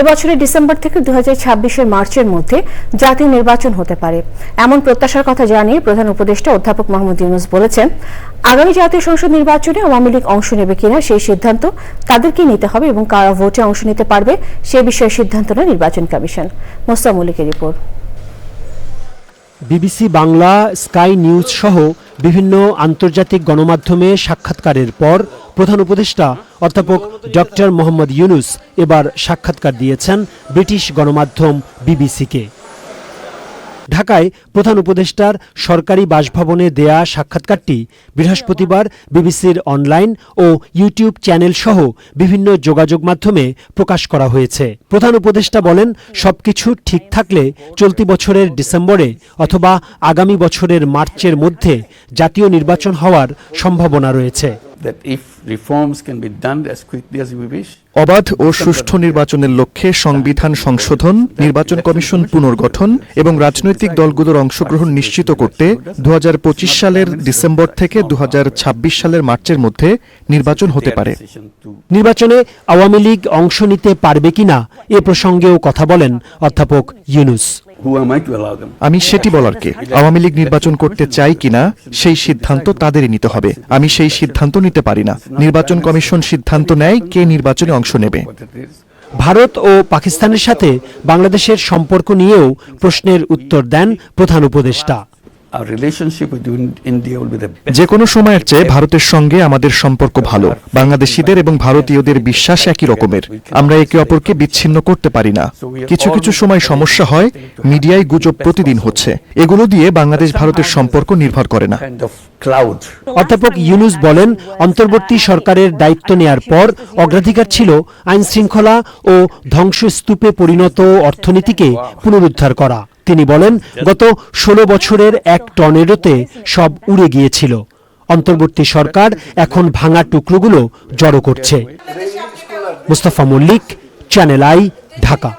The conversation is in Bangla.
এবছরের ডিসেম্বর থেকে দু হাজার মার্চের মধ্যে জাতীয় নির্বাচন হতে পারে। এমন প্রত্যাশার কথা জানিয়ে প্রধান উপদেষ্টা অধ্যাপক মোহাম্মদ ইউনুস বলেছেন, আগামী জাতীয় সংসদ নির্বাচনে আওয়ামী লীগ অংশ নেবে কিনা সেই সিদ্ধান্ত তাদেরকেই নিতে হবে এবং কারা ভোটে অংশ নিতে পারবে সে বিষয়ে সিদ্ধান্ত নেয় নির্বাচন commission. মোস্তামলিকের report. BBC Bangla, Sky News সহ বিভিন্ন আন্তর্জাতিক গণমাধ্যমে সাক্ষাৎকারের পর প্রধান উপদেষ্টা অধ্যাপক ডক্টর মোহাম্মদ ইউনুস এবার সাক্ষাৎকার দিয়েছেন ব্রিটিশ গণমাধ্যম বিবিসিকে। ঢাকায় প্রধান উপদেষ্টার সরকারি বাসভবনে দেয়া সাক্ষাৎকারটি বৃহস্পতিবার বিবিসির অনলাইন ও ইউটিউব চ্যানেল সহ বিভিন্ন যোগাযোগ মাধ্যমে প্রকাশ করা হয়েছে। প্রধান উপদেষ্টা বলেন, সবকিছু ঠিক থাকলে চলতি বছরের ডিসেম্বরে অথবা আগামী বছরের মার্চের মধ্যে জাতীয় নির্বাচন হওয়ার সম্ভাবনা রয়েছে। That if reforms can be done as quickly as we wish, অবাধ ও সুষ্ঠু নির্বাচনের লক্ষ্যে সংবিধান সংশোধন নির্বাচন কমিশন পুনর্গঠন এবং রাজনৈতিক দলগুলোর অংশগ্রহণ নিশ্চিত করতে দু হাজার পঁচিশ সালের ডিসেম্বর থেকে দু হাজার ছাব্বিশ সালের মার্চের মধ্যে নির্বাচন হতে পারে। নির্বাচনে আওয়ামী লীগ অংশ নিতে পারবে কিনা এ প্রসঙ্গেও কথা বলেন অধ্যাপক ইউনুস। আমি সেটি বলার কে? আওয়ামী লীগ নির্বাচন করতে চাই কিনা? সেই সিদ্ধান্ত তাদেরই নিতে হবে। আমি সেই সিদ্ধান্ত নিতে পারি না। নির্বাচন কমিশন সিদ্ধান্ত নেয় কে নির্বাচনে অংশ নেবে. ভারত ও পাকিস্তানের সাথে বাংলাদেশের সম্পর্ক নিয়েও প্রশ্নের উত্তর দেন প্রধান উপদেষ্টা। যে কোনো সময়ের চেয়ে ভারতের সঙ্গে আমাদের সম্পর্ক ভালো। বাংলাদেশিদের এবং ভারতীয়দের বিশ্বাস একই রকমের। আমরা একে অপরকে বিচ্ছিন্ন করতে পারি না। কিছু কিছু সময় সমস্যা হয় মিডিয়ায় গুজব প্রতিদিন হচ্ছে। এগুলো দিয়ে বাংলাদেশ ভারতের সম্পর্ক নির্ভর করে না. অধ্যাপক ইউনুস বলেন অন্তর্বর্তী সরকারের দায়িত্ব নেয়ার পর অগ্রাধিকার ছিল আইন শৃঙ্খলা ও ধ্বংসস্তূপে পরিণত অর্থনীতিকে পুনরুদ্ধার করা। তিনি বলেন গত ষোলো বছরের এক টর্নেডোতে সব উড়ে গিয়েছিল। অন্তর্বর্তী সরকার এখন ভাঙা টুকরোগুলো জড়ো করছে। Mustafa Mallik channel I Dhaka